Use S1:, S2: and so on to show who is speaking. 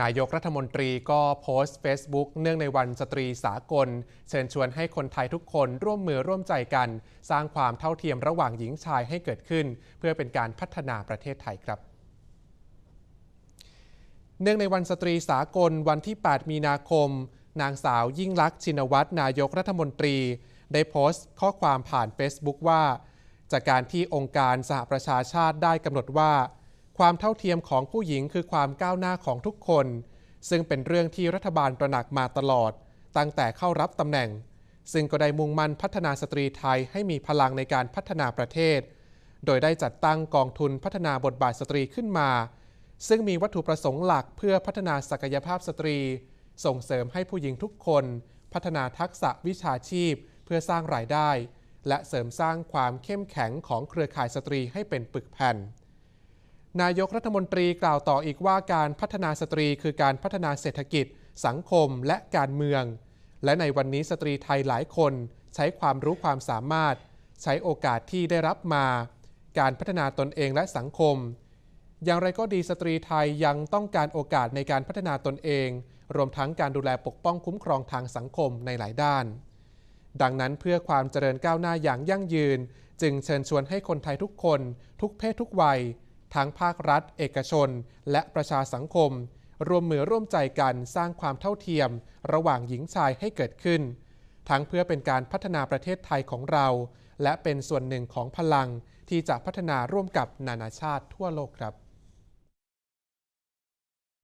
S1: นายกรัฐมนตรีก็โพสต์ Facebook เนื่องในวันสตรีสากล เชิญชวนให้คนไทยทุกคนร่วมมือร่วมใจกัน สร้างความเท่าเทียมระหว่างหญิงชายให้เกิดขึ้น เพื่อเป็นการพัฒนาประเทศไทยครับเนื่องในวันสตรีสากลวันที่ 8 มีนาคม นางสาวยิ่งลักษณ์ชินวัตรนายกรัฐมนตรี ได้โพสต์ข้อความผ่าน Facebook ว่า จากการที่องค์การสหประชาชาติได้กำหนดว่า ความเท่าเทียมของผู้หญิงคือความก้าวหน้าของทุกคน ซึ่งเป็นเรื่องที่รัฐบาลตระหนักมาตลอด ตั้งแต่เข้ารับตำแหน่ง ซึ่งก็ได้มุ่งมั่นพัฒนาสตรีไทยให้มีพลังในการพัฒนาประเทศ โดยได้จัดตั้งกองทุนพัฒนาบทบาทสตรีขึ้นมา ซึ่งมีวัตถุประสงค์หลักเพื่อพัฒนาศักยภาพสตรี ส่งเสริมให้ผู้หญิงทุกคน พัฒนาทักษะวิชาชีพ เพื่อสร้างรายได้ และเสริมสร้างความเข้มแข็งของเครือข่ายสตรีให้เป็นปึกแผ่น นายกรัฐมนตรีกล่าวต่ออีกว่าการพัฒนาสตรีคือการพัฒนาเศรษฐกิจ สังคมและการเมือง และในวันนี้สตรีไทยหลายคน ใช้ความรู้ความสามารถ ใช้โอกาสที่ได้รับมา การพัฒนาตนเองและสังคม อย่างไรก็ดีสตรีไทยยังต้องการโอกาสในการพัฒนาตนเอง รวมทั้งการดูแลปกป้องคุ้มครองทางสังคมในหลายด้าน ดังนั้นเพื่อความเจริญก้าวหน้าอย่างยั่งยืน จึงเชิญชวนให้คนไทยทุกคน ทุกเพศทุกวัย ทั้งภาครัฐ เอกชน และประชาสังคม ร่วมมือร่วมใจกันสร้างความเท่าเทียม ระหว่างหญิงชายให้เกิดขึ้น ทั้งเพื่อเป็นการพัฒนาประเทศไทยของเรา และเป็นส่วนหนึ่งของพลังที่จะพัฒนาร่วมกับนานาชาติทั่วโลกครับ